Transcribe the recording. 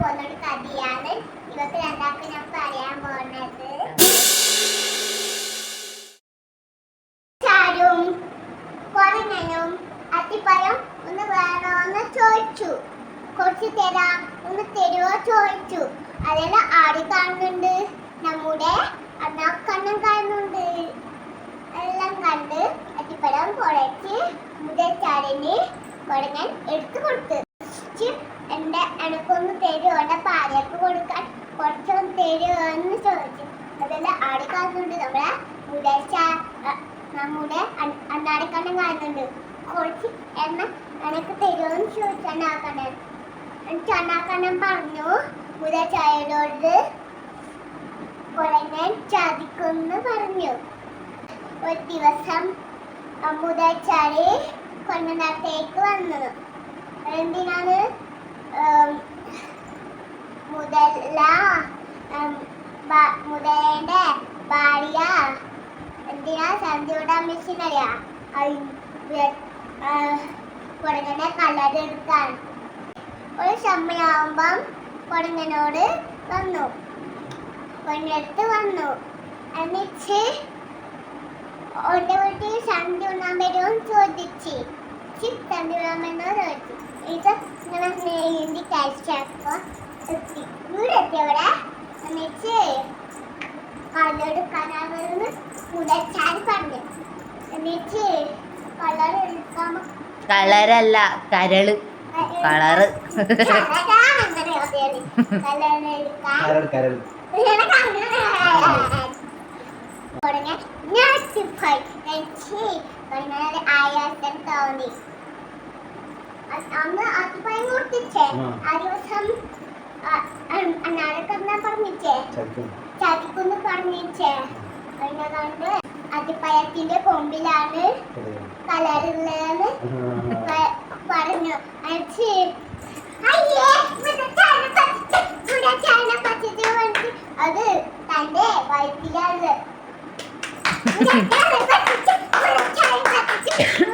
കൂടി കഥയാണ് ഞാൻ പറയാൻ ഒന്ന് ഒന്ന് ചോദിച്ചു. അതെല്ലാം ആടി കാണുന്നുണ്ട്. നമ്മുടെ അണ്ണാക്കണ്ണം കാണുന്നുണ്ട്. കുഴച്ച് മുതച്ചാടിന് കുടങ്ങൻ എടുത്തു കൊടുത്തു. ചി, എന്റെ എനക്കൊന്ന് തരുമോ? പാലക്ക് കൊടുക്കാൻ കുറച്ചൊന്ന് തരുമോ എന്ന് ചോദിച്ചു. അതെല്ലാം ആടി കാണുന്നുണ്ട് നമ്മുടെ മുതച്ച നമ്മുടെ അൺ- അണ്ണാടിക്കണ്ണം കാണുന്നുണ്ട് കുറച്ച് എണ്ണ എനക്ക് തരുമോ എന്ന് ചോദിച്ചു അണ്ണാക്കണ്ണൻ എന്നിട്ട് അണ്ണാക്കണ്ണൻ പറഞ്ഞു മുതച്ചായനോട് കുഴങ്ങൻ ചതിക്കുന്ന് പറഞ്ഞു. ഒരു ദിവസം മുതച്ചാടി കൊണ്ടത്തേക്ക് വന്നത്. എന്തിനാണ് മുതല മുതലേന്റെ ഭാര്യ. എന്തിനാ സന്ധ്യയുടെ അമ്മച്ചിനറിയാ? കുടങ്ങനെ കല്ലടെടുക്കാൻ ഒരു സമയമാകുമ്പം കുടങ്ങനോട് വന്നു. കൊണ്ടടുത്ത് വന്നു. എന്നിട്ട് ഓന്റെ വീട്ടിൽ ശാന്തി ഉണ്ണാൻ വരുമോ ചോദിച്ചു. ശാന്തി ഉണ്ണാമെന്നോ ചോദിച്ചു. ഇത് ഇങ്ങനെ നീന്തി കഴിച്ചപ്പോ എത്തി. വീടെത്തിയവിടെ എന്നിട്ട് കല്ലെടുക്കാനാണെന്ന് മുതച്ചാൽ പറഞ്ഞു. എന്നിട്ട് കളറെടുക്കാൻ കളറല്ല കരൾ. കളറ് കളറെടുക്കാൻ കരൾ കരൾ ആയാസം തോന്നി. അന്ന് അതിപ്പയം കൊടുത്തിച്ചേ ആ. ദിവസം അന്നാടക്കെന്നാ പറഞ്ഞിച്ചേ ചതിക്കും ചതിക്കുന്ന്. പറഞ്ഞിച്ചേ അതിനെ കണ്ട് അതിപ്പയത്തിന്റെ കൊമ്പിലാണ് കലറുള്ളതെന്ന് പറഞ്ഞു. അച്ഛി 跳跳乐，蹦蹦跳，跳跳乐，蹦蹦跳。